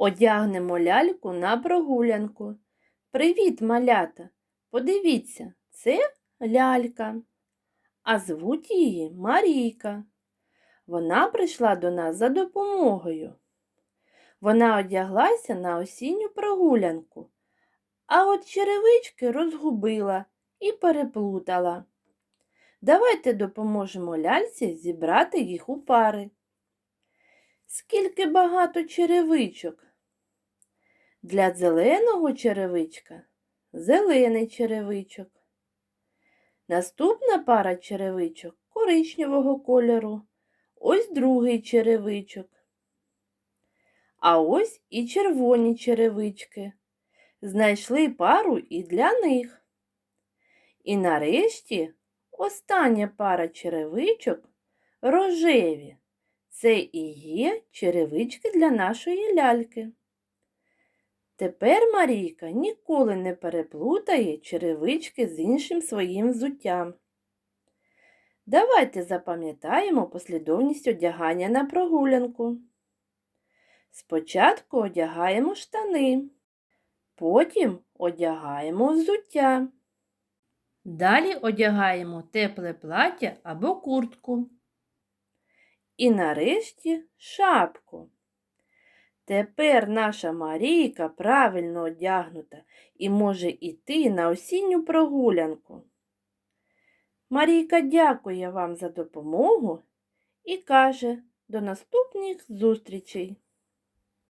Одягнемо ляльку на прогулянку. Привіт, малята! Подивіться, це лялька, а звуть її Марійка. Вона прийшла до нас за допомогою. Вона одяглася на осінню прогулянку, а от черевички розгубила і переплутала. Давайте допоможемо ляльці зібрати їх у пари. Скільки багато черевичок. Для зеленого черевичка зелений черевичок. Наступна пара черевичок коричневого кольору. Ось другий черевичок. А ось і червоні черевички. Знайшли пару і для них. І нарешті остання пара черевичок рожеві. Це і є черевички для нашої ляльки. Тепер Марійка ніколи не переплутає черевички з іншим своїм взуттям. Давайте запам'ятаємо послідовність одягання на прогулянку. Спочатку одягаємо штани, потім одягаємо взуття. Далі одягаємо тепле плаття або куртку. І нарешті шапку. Тепер наша Марійка правильно одягнута і може йти на осінню прогулянку. Марійка дякує вам за допомогу і каже до наступних зустрічей.